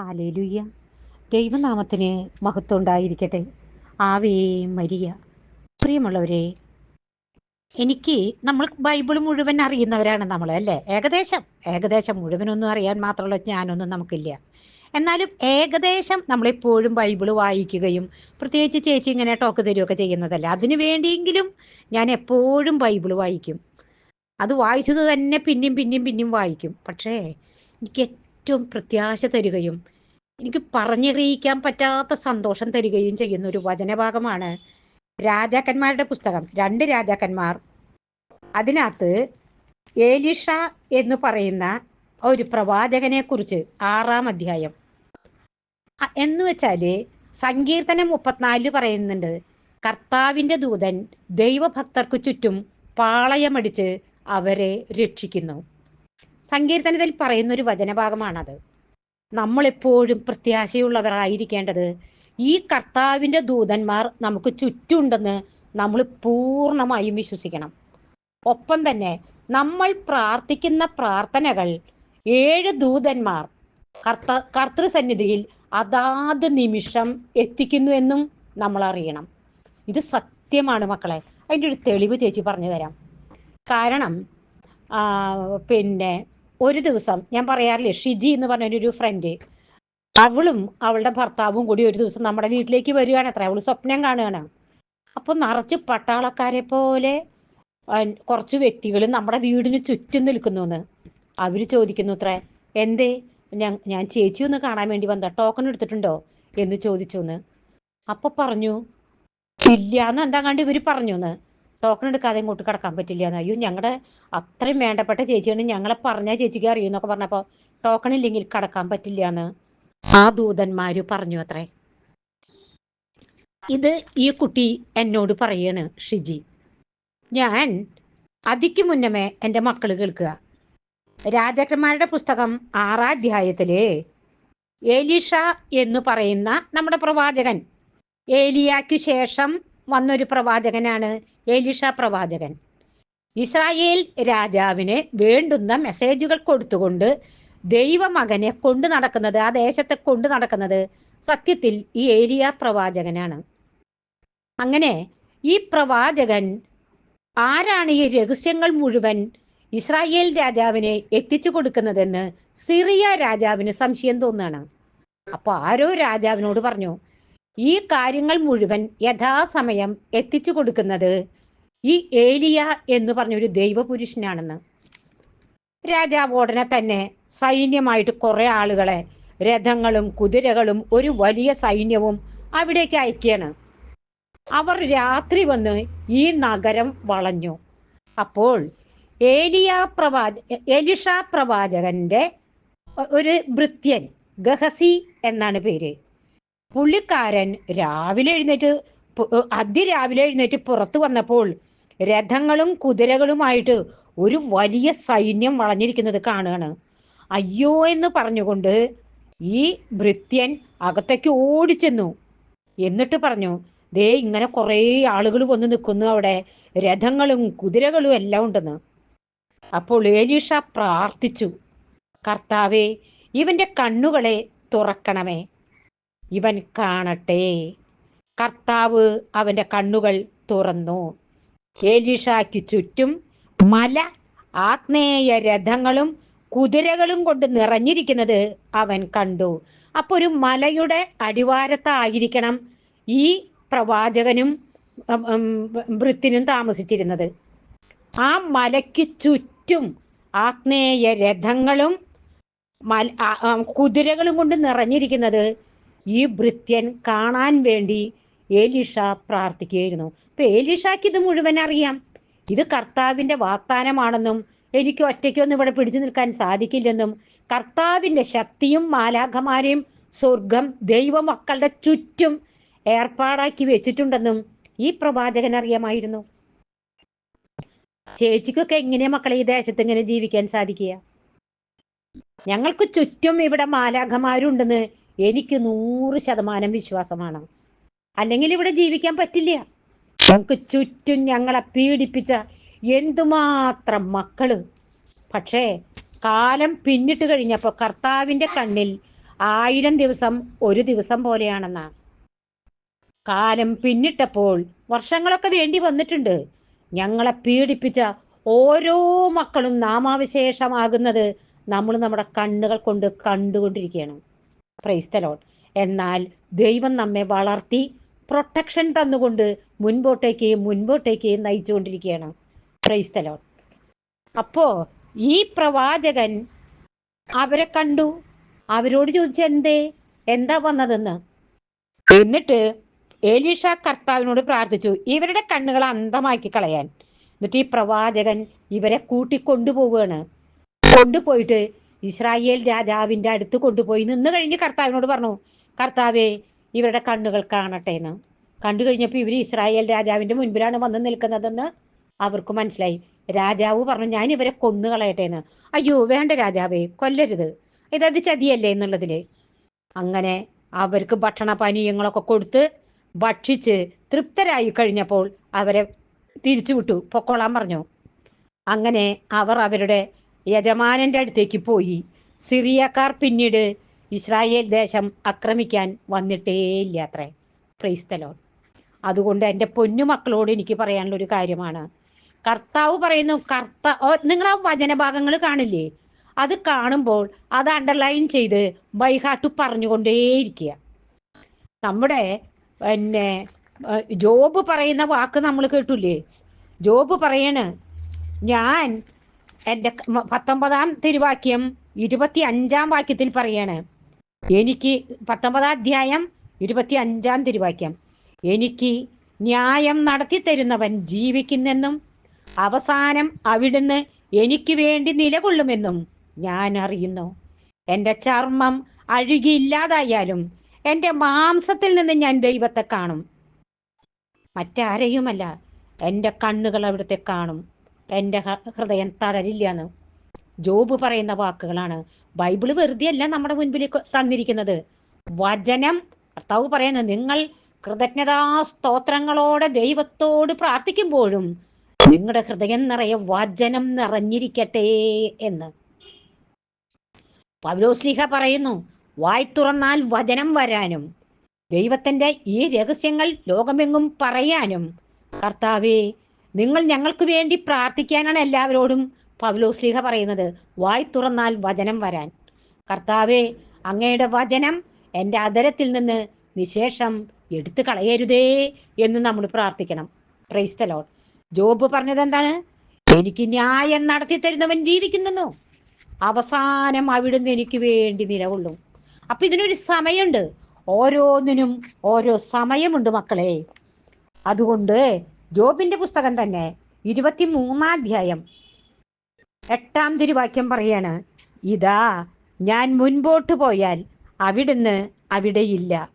Hallelujah ദൈവനാമത്തിന് മഹത്വം ഉണ്ടായിരിക്കട്ടെ ആവേ മരിയ. പ്രിയമുള്ളവരെ എനിക്ക് നമ്മൾ ബൈബിൾ മുഴുവൻ അറിയുന്നവരാണ് നമ്മൾ അല്ലേ? ഏകദേശം ഏകദേശം മുഴുവനൊന്നും അറിയാൻ മാത്രമുള്ള ജ്ഞാനമൊന്നും നമുക്കില്ല. എന്നാലും ഏകദേശം നമ്മളെപ്പോഴും ബൈബിൾ വായിക്കുകയും പ്രത്യേകിച്ച് ചേച്ചി ഇങ്ങനെ ടോക്ക് തരികയൊക്കെ ചെയ്യുന്നതല്ല? അതിനു വേണ്ടിയെങ്കിലും ഞാൻ എപ്പോഴും ബൈബിൾ വായിക്കും. അത് വായിച്ചത് തന്നെ പിന്നെയും പിന്നെയും പിന്നെയും വായിക്കും. പക്ഷേ എനിക്ക് ഏറ്റവും പ്രത്യാശ തരികയും എനിക്ക് പറഞ്ഞറിയിക്കാൻ പറ്റാത്ത സന്തോഷം തരികയും ചെയ്യുന്ന ഒരു വചനഭാഗമാണ് രാജാക്കന്മാരുടെ പുസ്തകം. രണ്ട് രാജാക്കന്മാർ. അതിനകത്ത് ഏലിഷ എന്ന് പറയുന്ന ഒരു പ്രവാചകനെ കുറിച്ച് ആറാം അധ്യായം. എന്ന് വെച്ചാൽ സങ്കീർത്തനം മുപ്പത്തിനാലിൽ പറയുന്നുണ്ട് കർത്താവിന്റെ ദൂതൻ ദൈവഭക്തർക്ക് ചുറ്റും പാളയമടിച്ച് അവരെ രക്ഷിക്കുന്നു. സങ്കീർത്തനത്തിൽ പറയുന്ന ഒരു വചനഭാഗമാണത്. നമ്മളെപ്പോഴും പ്രത്യാശയുള്ളവരായിരിക്കേണ്ടത് ഈ കർത്താവിന്റെ ദൂതന്മാർ നമുക്ക് ചുറ്റുണ്ടെന്ന് നമ്മൾ പൂർണമായും വിശ്വസിക്കണം. ഒപ്പം തന്നെ നമ്മൾ പ്രാർത്ഥിക്കുന്ന പ്രാർത്ഥനകൾ ഏഴ് ദൂതന്മാർ കർത്ത കർത്തൃസന്നിധിയിൽ അതാത് നിമിഷം എത്തിക്കുന്നു എന്നും നമ്മൾ അറിയണം. ഇത് സത്യമാണ് മക്കളെ. അതിന്റെ ഒരു തെളിവ് ചേച്ചി പറഞ്ഞു തരാം. കാരണം പിന്നെ ഒരു ദിവസം ഞാൻ പറയാറില്ലേ ഷിജി എന്ന് പറഞ്ഞൊരു ഫ്രണ്ട് അവളും അവളുടെ ഭർത്താവും കൂടി ഒരു ദിവസം നമ്മുടെ വീട്ടിലേക്ക് വരികയാണ്. അത്ര അവൾ സ്വപ്നം കാണുകയാണ്. അപ്പോൾ നിറച്ച് പട്ടാളക്കാരെ പോലെ കുറച്ച് വ്യക്തികൾ നമ്മുടെ വീടിന് ചുറ്റും നിൽക്കുന്നു എന്ന്. അവർ ചോദിക്കുന്നു അത്ര എന്തേ? ഞാൻ ഞാൻ ചേച്ചി ഒന്ന് കാണാൻ വേണ്ടി വന്ന ടോക്കൺ എടുത്തിട്ടുണ്ടോ? എന്ന് ചോദിച്ചു എന്ന്. അപ്പൊ പറഞ്ഞു ഇല്ല എന്ന് എന്താ കണ്ട് ഇവർ പറഞ്ഞു എന്ന് ടോക്കൺ എടുക്കാതെ ഇങ്ങോട്ട് കിടക്കാൻ പറ്റില്ല എന്ന്. അയ്യോ ഞങ്ങളുടെ അത്രയും വേണ്ടപ്പെട്ട ചേച്ചിയാണ് ഞങ്ങളെ പറഞ്ഞ ചേച്ചിക്ക് അറിയുമെന്നൊക്കെ പറഞ്ഞപ്പോൾ ടോക്കൺ ഇല്ലെങ്കിൽ കടക്കാൻ പറ്റില്ല എന്ന്. ആ ദൂതന്മാര് പറഞ്ഞു അത്രേ. ഇത് ഈ കുട്ടി എന്നോട് പറയാണ് ഷിജി. ഞാൻ അതിക്ക് മുന്നമേ എന്റെ മക്കൾ കേൾക്കുക. രാജാക്കന്മാരുടെ പുസ്തകം ആറാം അധ്യായത്തിൽ ഏലീഷ എന്ന് പറയുന്ന നമ്മുടെ പ്രവാചകൻ ഏലിയാക്ക് ശേഷം വന്നൊരു പ്രവാചകനാണ് എലിഷ പ്രവാചകൻ. ഇസ്രായേൽ രാജാവിന് വേണ്ടുന്ന മെസ്സേജുകൾ കൊടുത്തുകൊണ്ട് ദൈവമകനെ കൊണ്ടു നടക്കുന്നത് ആ ദേശത്തെ കൊണ്ടു നടക്കുന്നത് സത്യത്തിൽ ഈ ഏലിയ പ്രവാചകനാണ്. അങ്ങനെ ഈ പ്രവാചകൻ ആരാണ് ഈ രഹസ്യങ്ങൾ മുഴുവൻ ഇസ്രായേൽ രാജാവിനെ എത്തിച്ചു കൊടുക്കുന്നതെന്ന് സിറിയ രാജാവിന് സംശയം തോന്നുകയാണ്. അപ്പോൾ ആരോ രാജാവിനോട് പറഞ്ഞു ഈ കാര്യങ്ങൾ മുഴുവൻ യഥാസമയം എത്തിച്ചു കൊടുക്കുന്നത് ഈ ഏലിയ എന്ന് പറഞ്ഞൊരു ദൈവപുരുഷനാണെന്ന്. രാജാവ് ഉടനെ തന്നെ സൈന്യമായിട്ട് കുറെ ആളുകളെ രഥങ്ങളും കുതിരകളും ഒരു വലിയ സൈന്യവും അവിടേക്ക് അയക്കുകയാണ്. അവർ രാത്രി വന്ന് ഈ നഗരം വളഞ്ഞു. അപ്പോൾ ഏലിയ പ്രവാച എലിഷ പ്രവാചകന്റെ ഒരു ഭൃത്യൻ ഗഹസി എന്നാണ് പേര്. പുള്ളിക്കാരൻ രാവിലെ എഴുന്നേറ്റ് അതിരാവിലെ എഴുന്നേറ്റ് പുറത്തു വന്നപ്പോൾ രഥങ്ങളും കുതിരകളുമായിട്ട് ഒരു വലിയ സൈന്യം വളഞ്ഞിരിക്കുന്നത് കാണുകയാണ്. അയ്യോ എന്ന് പറഞ്ഞുകൊണ്ട് ഈ ഭൃത്യൻ അകത്തേക്ക് ഓടിച്ചെന്നു. എന്നിട്ട് പറഞ്ഞു ദേ ഇങ്ങനെ കുറേ ആളുകൾ വന്ന് നിൽക്കുന്നു അവിടെ. രഥങ്ങളും കുതിരകളും എല്ലാം ഉണ്ടെന്ന്. അപ്പോൾ ഏലീഷ പ്രാർത്ഥിച്ചു കർത്താവേ ഇവന്റെ കണ്ണുകളെ തുറക്കണമേ. ഇവൻ കാണട്ടെ. കർത്താവ് അവന്റെ കണ്ണുകൾ തുറന്നു. ഏലീഷായ്ക്ക് ചുറ്റും മല ആഗ്നേയ രഥങ്ങളും കുതിരകളും കൊണ്ട് നിറഞ്ഞിരിക്കുന്നത് അവൻ കണ്ടു. അപ്പോൾ ഒരു മലയുടെ അടിവാരത്തായിരിക്കണം ഈ പ്രവാചകനും ഉം, താമസിച്ചിരുന്നത്. ആ മലയ്ക്ക് ചുറ്റും ആഗ്നേയ രഥങ്ങളും കുതിരകളും കൊണ്ട് നിറഞ്ഞിരിക്കുന്നത് ഈ ഭൃത്യൻ കാണാൻ വേണ്ടി ഏലിഷ പ്രാർത്ഥിക്കുകയായിരുന്നു. അപ്പൊ ഏലിഷയ്ക്ക് ഇത് മുഴുവൻ അറിയാം. ഇത് കർത്താവിന്റെ വാഗ്ദാനമാണെന്നും എനിക്ക് ഒറ്റയ്ക്കൊന്നും ഇവിടെ പിടിച്ചു നിൽക്കാൻ സാധിക്കില്ലെന്നും കർത്താവിന്റെ ശക്തിയും മാലാഖമാരെയും സ്വർഗം ദൈവമക്കളുടെ ചുറ്റും ഏർപ്പാടാക്കി വെച്ചിട്ടുണ്ടെന്നും ഈ പ്രവാചകൻ അറിയാമായിരുന്നു. ചേച്ചിക്കൊക്കെ എങ്ങനെയാ മക്കളെ ഈ ദേശത്ത് ഇങ്ങനെ ജീവിക്കാൻ സാധിക്കുക? ഞങ്ങൾക്ക് ചുറ്റും ഇവിടെ മാലാഖമാരുണ്ടെന്ന് എനിക്ക് നൂറ് ശതമാനം വിശ്വാസമാണ്. അല്ലെങ്കിൽ ഇവിടെ ജീവിക്കാൻ പറ്റില്ല. ഞങ്ങൾക്ക് ചുറ്റും ഞങ്ങളെ പീഡിപ്പിച്ച എന്തുമാത്രം മക്കൾ. പക്ഷേ കാലം പിന്നിട്ട് കഴിഞ്ഞപ്പോൾ കർത്താവിന്റെ കണ്ണിൽ ആയിരം ദിവസം ഒരു ദിവസം പോലെയാണെന്നാ. കാലം പിന്നിട്ടപ്പോൾ വർഷങ്ങളൊക്കെ വേണ്ടി വന്നിട്ടുണ്ട്. ഞങ്ങളെ പീഡിപ്പിച്ച ഓരോ മക്കളും നാമാവിശേഷമാകുന്നത് നമ്മൾ നമ്മുടെ കണ്ണുകൾ കൊണ്ട് കണ്ടുകൊണ്ടിരിക്കുകയാണ്. പ്രൈസ്തലോൺ എന്നാൽ ദൈവം നമ്മെ വളർത്തി പ്രൊട്ടക്ഷൻ തന്നുകൊണ്ട് മുൻപോട്ടേക്ക് മുൻപോട്ടേക്ക് നയിച്ചുകൊണ്ടിരിക്കുകയാണ്. പ്രൈസ്തലോൺ അപ്പോ ഈ പ്രവാചകൻ അവരെ കണ്ടു. അവരോട് ചോദിച്ചു എന്തേ? എന്താ വന്നതെന്ന്? എന്നിട്ട് ഏലീഷ കർത്താവിനോട് പ്രാർത്ഥിച്ചു. ഇവരുടെ കണ്ണുകൾ അന്ധമാക്കി കളയാൻ. എന്നിട്ട് ഈ പ്രവാചകൻ ഇവരെ കൂട്ടി കൂട്ടിക്കൊണ്ടുപോവുകയാണ്. കൊണ്ടുപോയിട്ട് ഇസ്രായേൽ രാജാവിന്റെ അടുത്ത് കൊണ്ടുപോയി നിന്ന് കഴിഞ്ഞ് കർത്താവിനോട് പറഞ്ഞു കർത്താവേ ഇവരുടെ കണ്ണുകൾ കാണട്ടെ എന്ന്. കണ്ടു കഴിഞ്ഞപ്പോൾ ഇവർ ഇസ്രായേൽ രാജാവിന്റെ മുൻപിലാണ് വന്ന് നിൽക്കുന്നതെന്ന് അവർക്ക് മനസ്സിലായി. രാജാവ് പറഞ്ഞു ഞാൻ ഇവരെ കൊന്നു കളയട്ടെ എന്ന്. അയ്യോ വേണ്ട രാജാവേ കൊല്ലരുത്. ഇതത് ചതിയല്ലേ എന്നുള്ളതിൽ അങ്ങനെ അവർക്ക് ഭക്ഷണ പാനീയങ്ങളൊക്കെ കൊടുത്ത് ഭക്ഷിച്ച് തൃപ്തരായി കഴിഞ്ഞപ്പോൾ അവരെ തിരിച്ചു വിട്ടു പൊക്കോളാൻ പറഞ്ഞു. അങ്ങനെ അവർ അവരുടെ യജമാനന്റെ അടുത്തേക്ക് പോയി. സിറിയക്കാർ പിന്നീട് ഇസ്രായേൽ ദേശം ആക്രമിക്കാൻ വന്നിട്ടേയില്ല അത്രേ ക്രൈസ്തലോ അതുകൊണ്ട് എന്റെ പൊന്നു മക്കളോട് എനിക്ക് പറയാനുള്ള ഒരു കാര്യമാണ്. കർത്താവ് പറയുന്നു കർത്ത നിങ്ങൾ ആ വചനഭാഗങ്ങൾ കാണില്ലേ? അത് കാണുമ്പോൾ അത് അണ്ടർലൈൻ ചെയ്ത് ബൈഹാട്ട് പറഞ്ഞുകൊണ്ടേയിരിക്കുക. നമ്മുടെ പിന്നെ ജോബ് പറയുന്ന വാക്ക് നമ്മൾ കേട്ടില്ലേ? ജോബ് പറയണ് ഞാൻ എന്റെ പത്തൊമ്പതാം തിരുവാക്യം ഇരുപത്തി അഞ്ചാം വാക്യത്തിൽ പറയാണ്. എനിക്ക് പത്തൊമ്പതാം അധ്യായം ഇരുപത്തി അഞ്ചാം തിരുവാക്യം. എനിക്ക് ന്യായം നടത്തി തരുന്നവൻ ജീവിക്കുന്നെന്നും അവസാനം അവിടുന്ന് എനിക്ക് വേണ്ടി നിലകൊള്ളുമെന്നും ഞാൻ അറിയുന്നു. എന്റെ ചർമ്മം അഴുകിയില്ലാതായാലും എന്റെ മാംസത്തിൽ നിന്ന് ഞാൻ ദൈവത്തെ കാണും. മറ്റാരെയുമല്ല എന്റെ കണ്ണുകൾ അവിടുത്തെ കാണും. എന്റെ ഹൃദയം തളരില്ല എന്ന് ജോബ് പറയുന്ന വാക്കുകളാണ്. ബൈബിൾ വെറുതെ അല്ല നമ്മുടെ മുൻപിൽ തന്നിരിക്കുന്നത്. വചനം കർത്താവ് പറയുന്നത് നിങ്ങൾ കൃതജ്ഞതാ സ്തോത്രങ്ങളോടെ ദൈവത്തോട് പ്രാർത്ഥിക്കുമ്പോഴും നിങ്ങളുടെ ഹൃദയം നിറയെ വചനം നിറഞ്ഞിരിക്കട്ടെ എന്ന്. പൗലോസ്ലിഹ പറയുന്നു വായ് തുറന്നാൽ വചനം വരാനും ദൈവത്തിന്റെ ഈ രഹസ്യങ്ങൾ ലോകമെങ്ങും പറയാനും കർത്താവേ നിങ്ങൾ ഞങ്ങൾക്ക് വേണ്ടി പ്രാർത്ഥിക്കാനാണ് എല്ലാവരോടും പൗലോസ്ലിഹ പറയുന്നത്. വായി തുറന്നാൽ വചനം വരാൻ. കർത്താവേ അങ്ങയുടെ വചനം എന്റെ അതരത്തിൽ നിന്ന് നിശേഷം എടുത്തു കളയരുതേ എന്ന് നമ്മൾ പ്രാർത്ഥിക്കണം. ക്രൈസ്തലോൺ ജോബ് പറഞ്ഞത് എന്താണ്? എനിക്ക് ന്യായം നടത്തി തരുന്നവൻ ജീവിക്കുന്നു അവസാനം അവിടുന്ന് എനിക്ക് വേണ്ടി നിലകൊള്ളും. അപ്പൊ ഇതിനൊരു സമയമുണ്ട്. ഓരോന്നിനും ഓരോ സമയമുണ്ട് മക്കളെ. അതുകൊണ്ട് ജോബിന്റെ പുസ്തകം തന്നെ ഇരുപത്തി മൂന്നാം അധ്യായം. എട്ടാം തിരുവാക്യം പറയാണ് ഇതാ ഞാൻ മുൻപോട്ട് പോയാൽ അവിടുന്ന് അവിടെയില്ല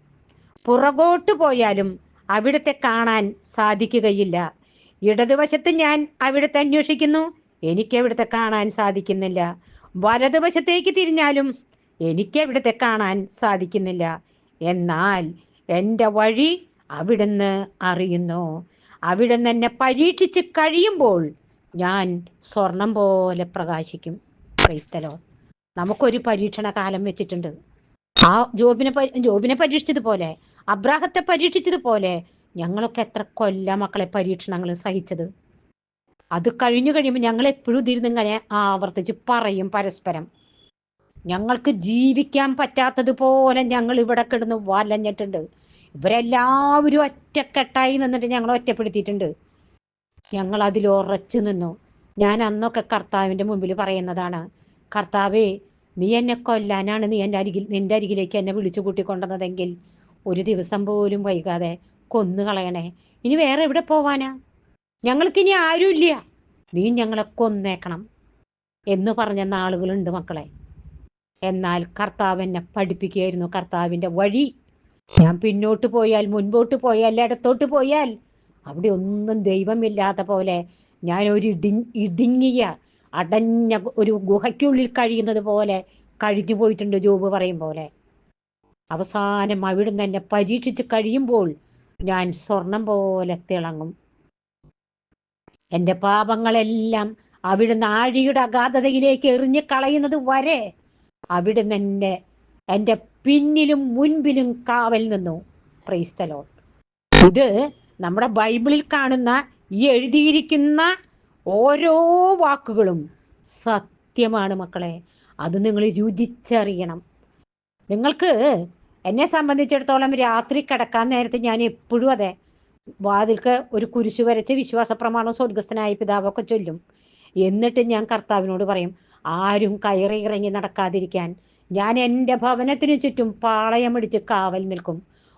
പുറകോട്ട് പോയാലും അവിടുത്തെ കാണാൻ സാധിക്കുകയില്ല. ഇടതുവശത്ത് ഞാൻ അവിടുത്തെ അന്വേഷിക്കുന്നു എനിക്ക് അവിടുത്തെ കാണാൻ സാധിക്കുന്നില്ല. വലതുവശത്തേക്ക് തിരിഞ്ഞാലും എനിക്ക് അവിടുത്തെ കാണാൻ സാധിക്കുന്നില്ല. എന്നാൽ എന്റെ വഴി അവിടുന്ന് അറിയുന്നു. അവിടുന്ന് എന്നെ പരീക്ഷിച്ച് കഴിയുമ്പോൾ ഞാൻ സ്വർണം പോലെ പ്രകാശിക്കും. ക്രൈസ്തലോ നമുക്കൊരു പരീക്ഷണ കാലം വെച്ചിട്ടുണ്ട്. ആ ജോബിനെ ജോബിനെ പരീക്ഷിച്ചതുപോലെ അബ്രാഹത്തെ പരീക്ഷിച്ചതുപോലെ ഞങ്ങളൊക്കെ എത്ര കൊല്ല മക്കളെ പരീക്ഷണങ്ങൾ സഹിച്ചത്. അത് കഴിഞ്ഞു കഴിയുമ്പോൾ ഞങ്ങൾ എപ്പോഴും ഇതിരുന്നിങ്ങനെ ആവർത്തിച്ച് പറയും പരസ്പരം. ഞങ്ങൾക്ക് ജീവിക്കാൻ പറ്റാത്തതുപോലെ ഞങ്ങൾ ഇവിടെ കിടന്ന് വലഞ്ഞിട്ടുണ്ട്. ഇവരെല്ലാവരും ഒറ്റക്കെട്ടായി നിന്നിട്ട് ഞങ്ങൾ ഒറ്റപ്പെടുത്തിയിട്ടുണ്ട്. ഞങ്ങൾ അതിൽ ഉറച്ചു നിന്നു. ഞാൻ അന്നൊക്കെ കർത്താവിന്റെ മുമ്പിൽ പറയുന്നതാണ് കർത്താവേ നീ എന്നെ കൊല്ലാനാണ് നീ എന്റെ അരികിൽ നിന്റെ അരികിലേക്ക് എന്നെ വിളിച്ചു കൂട്ടിക്കൊണ്ടുവന്നതെങ്കിൽ ഒരു ദിവസം പോലും വൈകാതെ കൊന്നു കളയണേ ഇനി വേറെ എവിടെ പോവാനാ? ഞങ്ങൾക്കിനി ആരുമില്ല. നീ ഞങ്ങളെ കൊന്നേക്കണം എന്ന് പറഞ്ഞ നാളുകളുണ്ട് മക്കളെ. എന്നാൽ കർത്താവ് എന്നെ പഠിപ്പിക്കുകയായിരുന്നു. കർത്താവിന്റെ വഴി ഞാൻ പിന്നോട്ട് പോയാൽ മുൻപോട്ട് പോയാൽ ഇടത്തോട്ട് പോയാൽ അവിടെ ഒന്നും ദൈവമില്ലാത്ത പോലെ ഞാൻ ഒരു ഇടി ഇടുങ്ങിയ അടഞ്ഞ ഒരു ഗുഹയ്ക്കുള്ളിൽ കഴിയുന്നത് പോലെ കഴിഞ്ഞു പോയിട്ടുണ്ട് ജോബ് പറയും പോലെ. അവസാനം അവിടുന്ന് എന്നെ പരീക്ഷിച്ച് കഴിയുമ്പോൾ ഞാൻ സ്വർണം പോലെ തിളങ്ങും. എന്റെ പാപങ്ങളെല്ലാം അവിടുന്ന് ആഴിയുടെ അഗാധതയിലേക്ക് എറിഞ്ഞു കളയുന്നത് വരെ അവിടുന്ന് എന്റെ എന്റെ പിന്നിലും മുൻപിലും കാവൽ നിന്നു. ക്രൈസ്തലോ ഇത് നമ്മുടെ ബൈബിളിൽ കാണുന്ന ഈ എഴുതിയിരിക്കുന്ന ഓരോ വാക്കുകളും സത്യമാണ് മക്കളെ. അത് നിങ്ങൾ രുചിച്ചറിയണം. നിങ്ങൾക്ക് എന്നെ സംബന്ധിച്ചിടത്തോളം രാത്രി കിടക്കാൻ നേരത്തെ ഞാൻ എപ്പോഴും അതെ വാതിൽക്ക് ഒരു കുരിശു വരച്ച് വിശ്വാസ പ്രമാണം സ്വർഗസ്ഥനായ പിതാവൊക്കെ ചൊല്ലും. എന്നിട്ട് ഞാൻ കർത്താവിനോട് പറയും ആരും കയറി ഇറങ്ങി നടക്കാതിരിക്കാൻ. ഞാൻ എന്റെ ഭവനത്തിനു ചുറ്റും പാളയമടിച്ച് കാവൽ നിൽക്കും.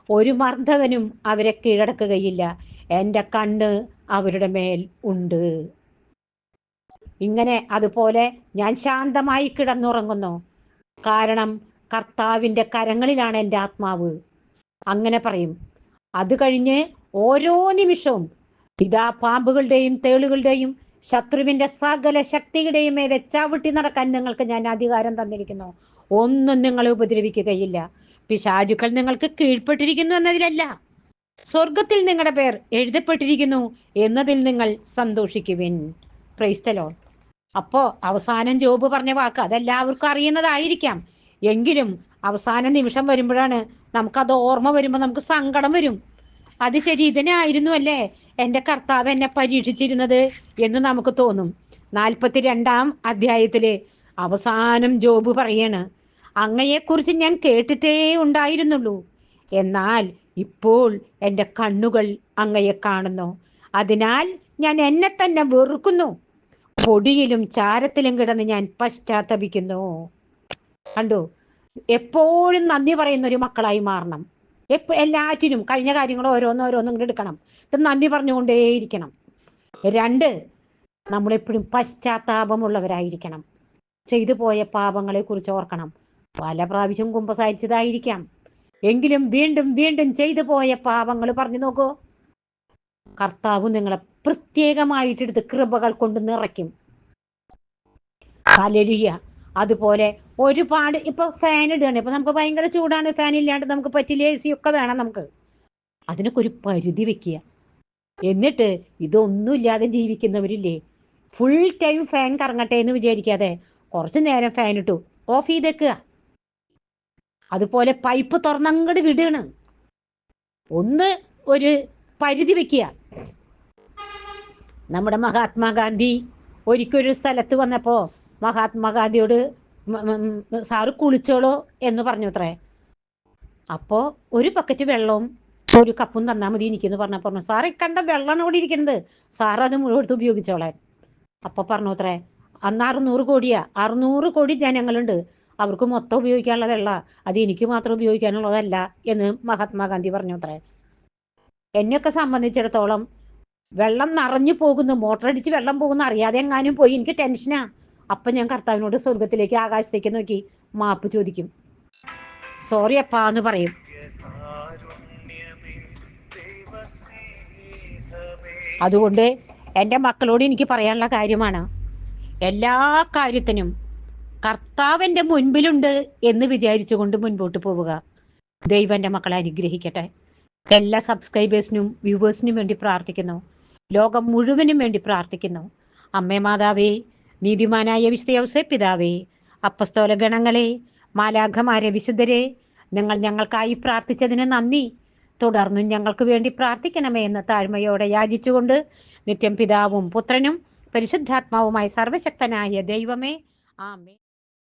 ഒരു മർദ്ദകനും അവരെ കീഴടക്കുകയില്ല. എന്റെ കണ്ണ് അവരുടെ മേൽ ഉണ്ട്. ഇങ്ങനെ അതുപോലെ ഞാൻ ശാന്തമായി കിടന്നുറങ്ങുന്നു. കാരണം കർത്താവിന്റെ കരങ്ങളിലാണ് എന്റെ ആത്മാവ്. അങ്ങനെ പറയും. അത് കഴിഞ്ഞ് ഓരോ നിമിഷവും ഇതാ പാമ്പുകളുടെയും തേളുകളുടെയും ശത്രുവിന്റെ സകല ശക്തിയുടെയും മേലെ ചവിട്ടി നടക്കാൻ നിങ്ങൾക്ക് ഞാൻ അധികാരം തന്നിരിക്കുന്നു. ഒന്നും നിങ്ങളെ ഉപദ്രവിക്കുകയില്ല. പിശാചുക്കൾ നിങ്ങൾക്ക് കീഴ്പ്പെട്ടിരിക്കുന്നു എന്നതിലല്ല. സ്വർഗത്തിൽ നിങ്ങളുടെ പേർ എഴുതപ്പെട്ടിരിക്കുന്നു എന്നതിൽ നിങ്ങൾ സന്തോഷിക്കുവിൻ. പ്രൈസ്തലോ അപ്പോ അവസാനം ജോബ് പറഞ്ഞ വാക്ക് അതെല്ലാവർക്കും അറിയുന്നതായിരിക്കാം. എങ്കിലും അവസാന നിമിഷം വരുമ്പോഴാണ് നമുക്കത് ഓർമ്മ വരുമ്പോൾ നമുക്ക് സങ്കടം വരും. അത് ശരി ഇതിനായിരുന്നു അല്ലേ? എന്റെ കർത്താവ് എന്നെ പരീക്ഷിച്ചിരുന്നത് എന്ന് നമുക്ക് തോന്നും. നാൽപ്പത്തി രണ്ടാം അധ്യായത്തിൽ അവസാനം ജോബ് പറയാണ്. അങ്ങയെക്കുറിച്ച് ഞാൻ കേട്ടിട്ടേ ഉണ്ടായിരുന്നുള്ളൂ. എന്നാൽ ഇപ്പോൾ എന്റെ കണ്ണുകൾ അങ്ങയെ കാണുന്നു. അതിനാൽ ഞാൻ എന്നെ തന്നെ വെറുക്കുന്നു. പൊടിയിലും ചാരത്തിലും കിടന്ന് ഞാൻ പശ്ചാത്തപിക്കുന്നു. കണ്ടു? എപ്പോഴും നന്ദി പറയുന്ന ഒരു മക്കളായി മാറണം. എപ്പോ എല്ലാറ്റിനും കഴിഞ്ഞ കാര്യങ്ങൾ ഓരോന്നും ഓരോന്നും ഇങ്ങോട്ട് എടുക്കണം. ഇത് നന്ദി പറഞ്ഞുകൊണ്ടേയിരിക്കണം. രണ്ട് നമ്മളെപ്പോഴും പശ്ചാത്താപമുള്ളവരായിരിക്കണം. ചെയ്തു പോയ പാപങ്ങളെ കുറിച്ച് ഓർക്കണം. പല പ്രാവശ്യം കുമ്പസാരിച്ചതായിരിക്കാം എങ്കിലും വീണ്ടും വീണ്ടും ചെയ്തു പോയ പാപങ്ങൾ പറഞ്ഞു നോക്കൂ. കർത്താവ് നിങ്ങളെ പ്രത്യേകമായിട്ടെടുത്ത് കൃപകൾ കൊണ്ട് നിറയ്ക്കും. കലരിയ അതുപോലെ ഒരുപാട് ഇപ്പൊ ഫാൻ ഇടുകയാണ്. ഇപ്പൊ നമുക്ക് ഭയങ്കര ചൂടാണ്. ഫാൻ ഇല്ലാണ്ട് നമുക്ക് പറ്റില്ല എ സി ഒക്കെ വേണം നമുക്ക്. അതിനൊക്കെ ഒരു പരിധി വെക്കുക. എന്നിട്ട് ഇതൊന്നുമില്ലാതെ ജീവിക്കുന്നവരില്ലേ? ഫുൾ ടൈം ഫാൻ കറങ്ങട്ടെ എന്ന് വിചാരിക്കാതെ കുറച്ച് നേരം ഫാൻ ഇട്ടു. ഓഫ് ചെയ്തേക്കുക. അതുപോലെ പൈപ്പ് തുറന്നങ്ങട് വിടുകയാണ് ഒന്ന് ഒരു പരിധി വെക്കുക. നമ്മുടെ മഹാത്മാഗാന്ധി ഒരിക്കലൊരു സ്ഥലത്ത് വന്നപ്പോൾ മഹാത്മാഗാന്ധിയോട് സാറ് കുളിച്ചോളൂ എന്ന് പറഞ്ഞു അത്രേ അപ്പോൾ ഒരു പക്കറ്റ് വെള്ളവും ഒരു കപ്പും തന്നാൽ മതി എനിക്കെന്ന് പറഞ്ഞ പറഞ്ഞു. സാറേ കണ്ട വെള്ളമാണ് ഇവിടെ ഇരിക്കുന്നത് സാർ അത് മുഴുവൻ എടുത്ത് ഉപയോഗിച്ചോളാൻ. അപ്പോൾ പറഞ്ഞു അത്രേ അന്ന് അറുന്നൂറ് കോടിയാ. അറുന്നൂറ് കോടി ജനങ്ങളുണ്ട്. അവർക്ക് മൊത്തം ഉപയോഗിക്കാനുള്ള വെള്ള അത് എനിക്ക് മാത്രം ഉപയോഗിക്കാനുള്ളതല്ല എന്ന് മഹാത്മാഗാന്ധി പറഞ്ഞു അത്രേ. എന്നെയൊക്കെ സംബന്ധിച്ചിടത്തോളം വെള്ളം നിറഞ്ഞു പോകുന്നു മോട്ടറടിച്ച് വെള്ളം പോകുന്നു അറിയാതെ എങ്ങാനും പോയി എനിക്ക് ടെൻഷനാ അപ്പം ഞാൻ കർത്താവിനോട് സ്വർഗത്തിലേക്ക് ആകാശത്തേക്ക് നോക്കി മാപ്പ് ചോദിക്കും. സോറി അപ്പാ എന്ന് പറയും. അതുകൊണ്ട് എന്റെ മക്കളോട് എനിക്ക് പറയാനുള്ള കാര്യമാണ് എല്ലാ കാര്യത്തിനും കർത്താവിന്റെ മുൻപിലുണ്ട് എന്ന് വിചാരിച്ചുകൊണ്ട് മുൻപോട്ട് പോവുക. ദൈവം മക്കളെ അനുഗ്രഹിക്കട്ടെ. എല്ലാ സബ്സ്ക്രൈബേഴ്സിനും വ്യൂവേഴ്സിനും വേണ്ടി പ്രാർത്ഥിക്കുന്നു. ലോകം മുഴുവനും വേണ്ടി പ്രാർത്ഥിക്കുന്നു. അമ്മേ മാതാവേ നീതിമാനായ വിശുദ്ധ പിതാവേ അപ്പസ്തോല ഗണങ്ങളെ മാലാഖമാരെ വിശുദ്ധരെ നിങ്ങൾ ഞങ്ങൾക്കായി പ്രാർത്ഥിച്ചതിന് നന്ദി. തുടർന്നും ഞങ്ങൾക്ക് വേണ്ടി പ്രാർത്ഥിക്കണമേ എന്ന് താഴ്മയോടെ യാചിച്ചുകൊണ്ട് നിത്യം പിതാവും പുത്രനും പരിശുദ്ധാത്മാവുമായി സർവശക്തനായ ദൈവമേ ആമേ